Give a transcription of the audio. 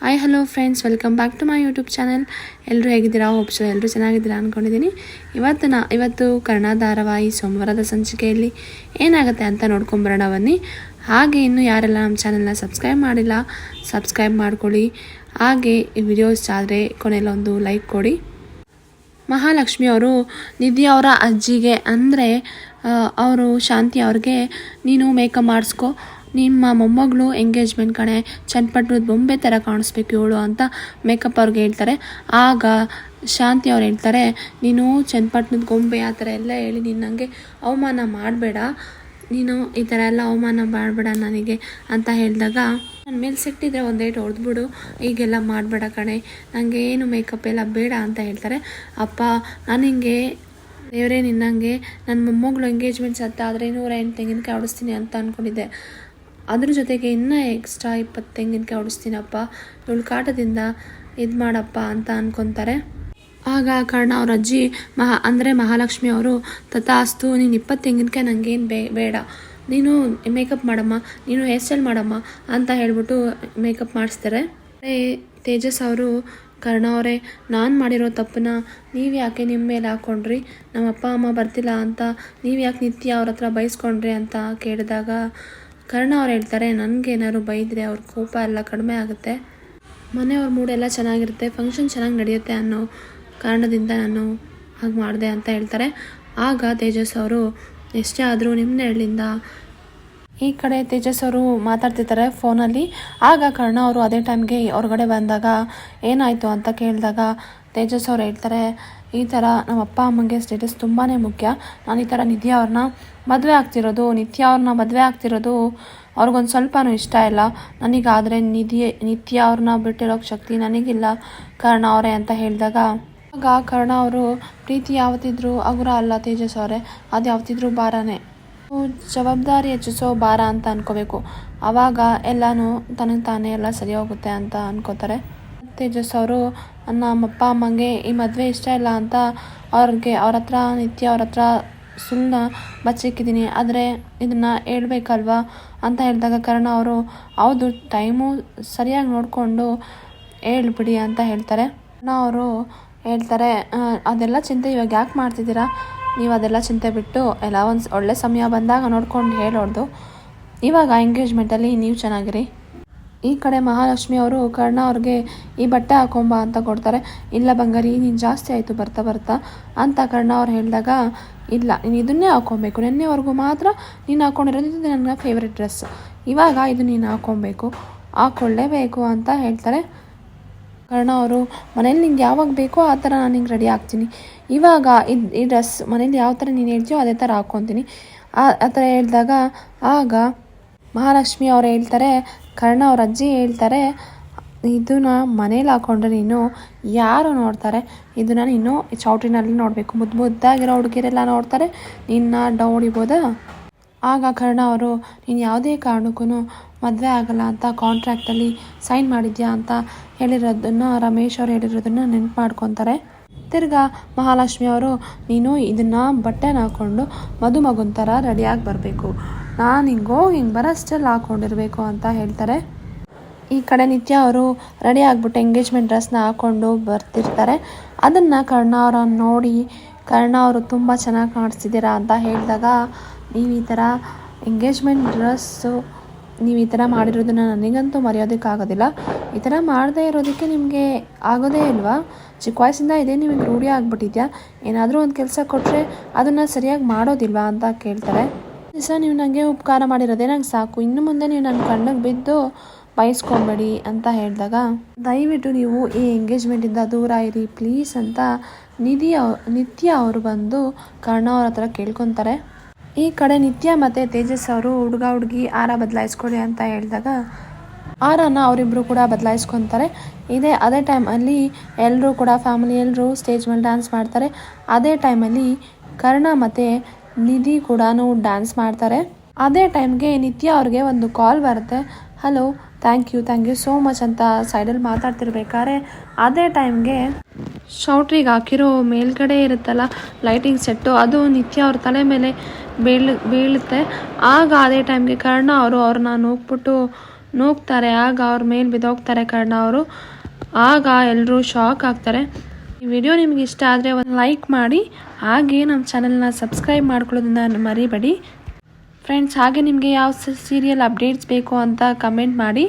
Hi hello friends welcome back to my YouTube channel ಎಲ್ಲರೂ ಹೇಗಿದ್ದೀರಾ? ಹೋಪ್ಸು ಎಲ್ಲರೂ ಚೆನ್ನಾಗಿದ್ದೀರಾ ಅಂದ್ಕೊಂಡಿದ್ದೀನಿ ಇವತ್ತು ನಾ ಇವತ್ತು ಕರ್ಣ ಧಾರಾವಾಹಿ ಸೋಮವಾರದ ಸಂಚಿಕೆಯಲ್ಲಿ ಏನಾಗುತ್ತೆ ಅಂತ ನೋಡ್ಕೊಂಬರೋಣ ಬನ್ನಿ. ಹಾಗೆ ಇನ್ನು ಯಾರೆಲ್ಲ ನಮ್ಮ ಚಾನಲ್ನ ಸಬ್ಸ್ಕ್ರೈಬ್ ಮಾಡಿಲ್ಲ ಸಬ್ಸ್ಕ್ರೈಬ್ ಮಾಡ್ಕೊಳ್ಳಿ. ಹಾಗೆ ಈ ವಿಡಿಯೋಸ್ ಆದರೆ ಕೊನೆಯಲ್ಲೊಂದು ಲೈಕ್ ಕೊಡಿ. ಮಹಾಲಕ್ಷ್ಮಿ ಅವರು, ನಿಧಿ ಅವರ ಅಜ್ಜಿಗೆ ಅಂದರೆ ಅವರು, ಶಾಂತಿ ಅವ್ರಿಗೆ, ನೀನು ಮೇಕಪ್ ಮಾಡಿಸ್ಕೊ ನಿಮ್ಮ ಮೊಮ್ಮಗಳು ಎಂಗೇಜ್ಮೆಂಟ್ ಕಣೆ, ಚನ್ನಪಟ್ಟಣದ ಬೊಂಬೆ ಥರ ಕಾಣಿಸ್ಬೇಕು ಇವಳು ಅಂತ ಮೇಕಪ್ ಅವ್ರಿಗೆ ಹೇಳ್ತಾರೆ. ಆಗ ಶಾಂತಿ ಅವ್ರು ಹೇಳ್ತಾರೆ, ನೀನು ಚನ್ನಪಟ್ಟಣದ ಗೊಂಬೆ ಆ ಥರ ಎಲ್ಲ ಹೇಳಿ ನೀನು ನನಗೆ ಅವಮಾನ ಮಾಡಬೇಡ, ನೀನು ಈ ಥರ ಎಲ್ಲ ಅವಮಾನ ಮಾಡಬೇಡ ನನಗೆ ಅಂತ ಹೇಳಿದಾಗ ನನ್ನ ಮೇಲೆ ಸಿಟ್ಟಿದ್ರೆ ಒಂದೇಟು ಹೊಡೆದ್ಬಿಡು, ಈಗೆಲ್ಲ ಮಾಡಬೇಡ ಕಣೆ ನನಗೆ ಏನು ಮೇಕಪ್ ಎಲ್ಲ ಬೇಡ ಅಂತ ಹೇಳ್ತಾರೆ. ಅಪ್ಪ, ನಾನು ಹಿಂಗೆ ದೇವರೇ ನಿನ್ನಂಗೆ ನನ್ನ ಮೊಮ್ಮಗಳು ಎಂಗೇಜ್ಮೆಂಟ್ಸ್ ಅಂತ ಆದರೆ ನೂರ ಎಂಟು ತೆಂಗಿನಕಾಯಿ ಆಡಿಸ್ತೀನಿ ಅಂತ ಅಂದ್ಕೊಂಡಿದ್ದೆ ಅದ್ರ ಜೊತೆಗೆ ಇನ್ನೂ ಎಕ್ಸ್ಟ್ರಾ ಇಪ್ಪತ್ತು ತೆಂಗಿನಕಾಯಿ ಹೊಡಿಸ್ತೀನಪ್ಪ ಇವಳು ಕಾಟದಿಂದ ಇದು ಮಾಡಪ್ಪ ಅಂತ ಅನ್ಕೊತಾರೆ. ಆಗ ಕರ್ಣ ಅವ್ರ ಅಜ್ಜಿ ಮಹಾ, ಅಂದರೆ ಮಹಾಲಕ್ಷ್ಮಿ ಅವರು, ತಥಾಸ್ತು, ನೀನು ಇಪ್ಪತ್ತು ತೆಂಗಿನಕಾಯಿ ನನಗೇನು ಬೇ, ಬೇಡ. ನೀನು ಮೇಕಪ್ ಮಾಡಮ್ಮ, ನೀನು ಹೇರ್ ಸ್ಟೈಲ್ ಮಾಡಮ್ಮ ಅಂತ ಹೇಳ್ಬಿಟ್ಟು ಮೇಕಪ್ ಮಾಡಿಸ್ತಾರೆ. ತೇಜಸ್ ಅವರು, ಕರ್ಣ ಅವರೇ, ನಾನು ಮಾಡಿರೋ ತಪ್ಪನ್ನ ನೀವು ಯಾಕೆ ನಿಮ್ಮ ಮೇಲೆ ಹಾಕ್ಕೊಂಡ್ರಿ ನಮ್ಮ ಅಪ್ಪ ಅಮ್ಮ ಬರ್ತಿಲ್ಲ ಅಂತ ನೀವು ಯಾಕೆ ನಿತ್ಯ ಅವ್ರ ಹತ್ರ ಬೈಸ್ಕೊಂಡ್ರಿ? ಅಂತ ಕೇಳಿದಾಗ ಕರ್ಣ ಅವ್ರು ಹೇಳ್ತಾರೆ, ನನಗೇನಾದ್ರು ಬೈದರೆ ಅವ್ರ ಕೋಪ ಎಲ್ಲ ಕಡಿಮೆ ಆಗುತ್ತೆ. ಮನೆಯವ್ರ ಮೂಡೆಲ್ಲ ಚೆನ್ನಾಗಿರುತ್ತೆ ಫಂಕ್ಷನ್ ಚೆನ್ನಾಗಿ ನಡೆಯುತ್ತೆ ಅನ್ನೋ ಕಾರಣದಿಂದ ನಾನು ಹಾಗೆ ಮಾಡಿದೆ ಅಂತ ಹೇಳ್ತಾರೆ. ಆಗ ತೇಜಸ್ ಅವರು, ಎಷ್ಟೇ ಆದರೂ ನಿಮ್ಮನೆರಳಿಂದ ಈ ಕಡೆ ತೇಜಸ್ ಅವರು ಮಾತಾಡ್ತಿರ್ತಾರೆ ಫೋನಲ್ಲಿ. ಆಗ ಕರ್ಣ ಅವರು ಅದೇ ಟೈಮ್ಗೆ ಹೊರಗಡೆ ಬಂದಾಗ ಏನಾಯಿತು ಅಂತ ಕೇಳಿದಾಗ ತೇಜಸ್ ಅವ್ರು ಹೇಳ್ತಾರೆ, ಈ ಥರ ನಮ್ಮ ಅಪ್ಪ ಅಮ್ಮಂಗೆ ಸ್ಟೇಟಸ್ ತುಂಬಾ ಮುಖ್ಯ. ನಾನು ಈ ಥರ ನಿತ್ಯ ಅವ್ರನ್ನ ಮದುವೆ ಆಗ್ತಿರೋದು, ನಿತ್ಯ ಅವ್ರನ್ನ ಮದುವೆ ಆಗ್ತಿರೋದು ಅವ್ರಿಗೊಂದು ಸ್ವಲ್ಪನೂ ಇಷ್ಟ ಇಲ್ಲ. ನನಗಾದರೆ ನಿಧಿ, ನಿತ್ಯ ಅವ್ರನ್ನ ಬಿಟ್ಟಿರೋಕ್ಕೆ ಶಕ್ತಿ ನನಗಿಲ್ಲ ಕರ್ಣ ಅವರೇ ಅಂತ ಹೇಳಿದಾಗ, ಆಗ ಕರ್ಣ ಅವರು, ಪ್ರೀತಿ ಯಾವತ್ತಿದ್ರು ಅವರ ಅಲ್ಲ ತೇಜಸ್ ಅವರೇ ಅದು ಯಾವತ್ತಿದ್ರು ಭಾರನೇ. ಜವಾಬ್ದಾರಿ ಹೆಚ್ಚಿಸೋ ಭಾರ ಅಂತ ಅನ್ಕೋಬೇಕು. ಆವಾಗ ಎಲ್ಲನೂ ತನಗೆ ತಾನೇ ಎಲ್ಲ ಸರಿ ಹೋಗುತ್ತೆ ಅಂತ ಅನ್ಕೋತಾರೆ. ತೇಜಸ್ ಅವರು ನಮ್ಮ ಅಪ್ಪ, ಅಮ್ಮಂಗೆ ಈ ಮದುವೆ ಇಷ್ಟ ಇಲ್ಲ ಅಂತ ಅವ್ರಿಗೆ ಅವ್ರ ಹತ್ರ, ನಿತ್ಯ ಅವ್ರ ಹತ್ರ ಸುಳ್ಳನ್ನ ಬಚ್ಚಿಕ್ಕಿದ್ದೀನಿ. ಆದರೆ ಇದನ್ನು ಹೇಳ್ಬೇಕಲ್ವಾ ಅಂತ ಹೇಳಿದಾಗ ಕಾರಣ ಅವರು, ಹೌದು, ಟೈಮು ಸರಿಯಾಗಿ ನೋಡಿಕೊಂಡು ಹೇಳ್ಬಿಡಿ ಅಂತ ಹೇಳ್ತಾರೆ. ಅವರು ಹೇಳ್ತಾರೆ ಅದೆಲ್ಲ ಚಿಂತೆ ಇವಾಗ ಯಾಕೆ ಮಾಡ್ತಿದ್ದೀರಾ? ನೀವು ಅದೆಲ್ಲ ಚಿಂತೆ ಬಿಟ್ಟು ಎಲ್ಲ ಒಂದು ಒಳ್ಳೆ ಸಮಯ ಬಂದಾಗ ನೋಡ್ಕೊಂಡು ಹೇಳೋರ್ದು. ಇವಾಗ ಎಂಗೇಜ್ಮೆಂಟಲ್ಲಿ ನೀವು ಚೆನ್ನಾಗಿರಿ. ಈ ಕಡೆ ಮಹಾಲಕ್ಷ್ಮಿ ಅವರು, ಕರ್ಣ ಅವ್ರಿಗೆ ಈ ಬಟ್ಟೆ ಹಾಕೊಂಬ ಅಂತ ಕೊಡ್ತಾರೆ. ಇಲ್ಲ ಬಂಗಾರಿ, ನೀನು ಜಾಸ್ತಿ ಆಯಿತು, ಬರ್ತಾ ಬರ್ತಾ ಅಂತ ಕರ್ಣ ಅವ್ರು ಹೇಳಿದಾಗ, ಇಲ್ಲ, ನೀನು ಇದನ್ನೇ ಹಾಕೊಬೇಕು. ನಿನ್ನೆವರೆಗೂ ಮಾತ್ರ ನೀನು ಹಾಕೊಂಡಿರೋದು ಇದು ನನ್ನ ಫೇವ್ರೆಟ್ ಡ್ರೆಸ್ ಇವಾಗ ಇದು ನೀನು ಹಾಕೊಬೇಕು. ಹಾಕ್ಕೊಳ್ಳೇಬೇಕು ಅಂತ ಹೇಳ್ತಾರೆ. ಕರ್ಣ ಅವರು ಮನೇಲಿ ನಿಂಗೆ ಯಾವಾಗ ಬೇಕೋ ಆ ಥರ ನಾನು ನಿಂಗೆ ರೆಡಿ ಆಗ್ತೀನಿ. ಇವಾಗ ಇದು ಈ ಡ್ರೆಸ್ ಮನೇಲಿ ಯಾವ ಥರ ನೀನು ಹೇಳ್ತೀಯೋ ಅದೇ ಥರ ಹಾಕ್ಕೊತೀನಿ ಆ ಆ ಥರ ಹೇಳಿದಾಗ ಆಗ ಮಹಾಲಕ್ಷ್ಮಿ ಅವ್ರು ಹೇಳ್ತಾರೆ, ಕರ್ಣ ಅವ್ರ ಅಜ್ಜಿ ಹೇಳ್ತಾರೆ, ಇದನ್ನ ಮನೇಲಿ ಹಾಕ್ಕೊಂಡ್ರೆ ನೀನು ಯಾರು ನೋಡ್ತಾರೆ? ಇದನ್ನು ನೀನು ಚೌಟ್ರಿನಲ್ಲಿ ನೋಡಬೇಕು. ಮುದ್ದು ಮುದ್ದಾಗಿರೋ ಹುಡುಗಿರೆಲ್ಲ ನೋಡ್ತಾರೆ. ನಿನ್ನ ಡೌ ಹೊಡಿಬೋದಾ? ಆಗ ಕರ್ಣ ಅವರು, ನೀನು ಯಾವುದೇ ಕಾರಣಕ್ಕೂ ಮದುವೆ ಆಗಲ್ಲ ಅಂತ ಕಾಂಟ್ರ್ಯಾಕ್ಟಲ್ಲಿ ಸೈನ್ ಮಾಡಿದ್ಯಾ ಅಂತ ಹೇಳಿರೋದನ್ನು ರಮೇಶ್ ಅವರು ಹೇಳಿರೋದನ್ನು ನೆನ್ಪು ಮಾಡ್ಕೊತಾರೆ. ತಿರ್ಗಾ ಮಹಾಲಕ್ಷ್ಮಿ ಅವರು, ನೀನು ಇದನ್ನು ಬಟ್ಟೆನ ಹಾಕ್ಕೊಂಡು ಮದುಮಗುನ ಥರ ರೆಡಿಯಾಗಿ ಬರಬೇಕು. ನಾನು ಹಿಂಗೋ ಹಿಂಗೆ ಬರೋಷ್ಟಲ್ಲಿ ಹಾಕ್ಕೊಂಡಿರಬೇಕು ಅಂತ ಹೇಳ್ತಾರೆ. ಈ ಕಡೆ ನಿತ್ಯ ಅವರು ರೆಡಿ ಆಗಿಬಿಟ್ಟು ಎಂಗೇಜ್ಮೆಂಟ್ ಡ್ರೆಸ್ನ ಹಾಕ್ಕೊಂಡು ಬರ್ತಿರ್ತಾರೆ. ಅದನ್ನು ಕರ್ಣ ಅವರನ್ನು ನೋಡಿ, ಕರ್ಣ ಅವರು ತುಂಬ ಚೆನ್ನಾಗಿ ಕಾಣಿಸ್ತಿದ್ದೀರಾ ಅಂತ ಹೇಳಿದಾಗ ನೀವು ಈ ಥರ ಎಂಗೇಜ್ಮೆಂಟ್ ಡ್ರೆಸ್ಸು ನೀವು ಈ ಥರ ಮಾಡಿರೋದನ್ನು ನನಗಂತೂ ಮರೆಯೋದಕ್ಕಾಗೋದಿಲ್ಲ. ಈ ಥರ ಮಾಡದೇ ಇರೋದಕ್ಕೆ ನಿಮಗೆ ಆಗೋದೇ ಇಲ್ವಾ? ಚಿಕ್ಕ ವಯಸ್ಸಿಂದ ಇದೇ ನಿಮಗೆ ರೂಢಿ ಆಗಿಬಿಟ್ಟಿದ್ಯಾ? ಏನಾದರೂ ಒಂದು ಕೆಲಸ ಕೊಟ್ಟರೆ ಅದನ್ನು ಸರಿಯಾಗಿ ಮಾಡೋದಿಲ್ವಾ ಅಂತ ಕೇಳ್ತಾರೆ. ಸಹ ನೀವು ನನಗೆ ಉಪಕಾರ ಮಾಡಿರೋದೇ ನಂಗೆ ಸಾಕು. ಇನ್ನು ಮುಂದೆ ನೀವು ನನ್ನ ಕಣ್ಣಿಗೆ ಬಿದ್ದು ಬಯಸ್ಕೊಬೇಡಿ ಅಂತ ಹೇಳಿದಾಗ, ದಯವಿಟ್ಟು ನೀವು ಈ ಎಂಗೇಜ್ಮೆಂಟಿಂದ ದೂರ ಇರಿ ಪ್ಲೀಸ್ ಅಂತ ನಿಧಿ ನಿತ್ಯ ಅವರು ಬಂದು ಕರ್ಣ ಅವ್ರ ಹತ್ರ ಕೇಳ್ಕೊತಾರೆ. ಈ ಕಡೆ ನಿತ್ಯ ಮತ್ತೆ ತೇಜಸ್ ಅವರು ಹುಡುಗ ಹುಡುಗಿ ಆರ ಬದಲಾಯಿಸ್ಕೊಳ್ಳಿ ಅಂತ ಹೇಳಿದಾಗ ಆರನ್ನು ಅವರಿಬ್ಬರು ಕೂಡ ಬದಲಾಯಿಸ್ಕೊತಾರೆ. ಇದೇ ಅದೇ ಟೈಮಲ್ಲಿ ಎಲ್ಲರೂ ಕೂಡ ಫ್ಯಾಮಿಲಿ ಎಲ್ಲರೂ ಸ್ಟೇಜ್ ಮೇಲೆ ಡ್ಯಾನ್ಸ್ ಮಾಡ್ತಾರೆ. ಅದೇ ಟೈಮಲ್ಲಿ ಕರ್ಣ ಮತ್ತು ನಿಧಿ ಕೂಡ ಡ್ಯಾನ್ಸ್ ಮಾಡ್ತಾರೆ. ಅದೇ ಟೈಮ್ಗೆ ನಿತ್ಯ ಅವ್ರಿಗೆ ಒಂದು ಕಾಲ್ ಬರುತ್ತೆ. Hello thank you thank you so much ಅಂತ ಸೈಡಲ್ಲಿ ಮಾತಾಡ್ತಿರ್ಬೇಕಾದ್ರೆ ಅದೇ ಟೈಮ್ಗೆ ಶೌಟ್ರಿಗೆ ಹಾಕಿರೋ ಮೇಲ್ಗಡೆ ಇರುತ್ತಲ್ಲ ಲೈಟಿಂಗ್ ಸೆಟ್ಟು ಅದು ನಿತ್ಯ ಅವ್ರ ತಲೆ ಮೇಲೆ ಬೀಳ್, ಬೀಳುತ್ತೆ. ಆಗ ಅದೇ ಟೈಮ್ಗೆ ಕರ್ಣ ಅವರು ಅವ್ರನ್ನ ನೂಕ್ಬಿಟ್ಟು ನೂಗ್ತಾರೆ ಆಗ ಅವ್ರ ಮೇಲೆ ಬಿದ್ದೋಗ್ತಾರೆ ಕರ್ಣ ಅವರು. ಆಗ ಎಲ್ಲರೂ ಶಾಕ್ ಆಗ್ತಾರೆ. ಈ ವಿಡಿಯೋ ನಿಮ್ಗೆ ಇಷ್ಟ ಆದರೆ ಒಂದು ಲೈಕ್ ಮಾಡಿ. ಹಾಗೆ ನಮ್ಮ ಚಾನಲ್ನ ಸಬ್ಸ್ಕ್ರೈಬ್ ಮಾಡ್ಕೊಳ್ಳೋದನ್ನ ಮರಿಬೇಡಿ. ಫ್ರೆಂಡ್ಸ್ ಹಾಗೆ ನಿಮಗೆ ಯಾವ ಸೀರಿಯಲ್ ಅಪ್ಡೇಟ್ಸ್ ಬೇಕು ಅಂತ ಕಮೆಂಟ್ ಮಾಡಿ.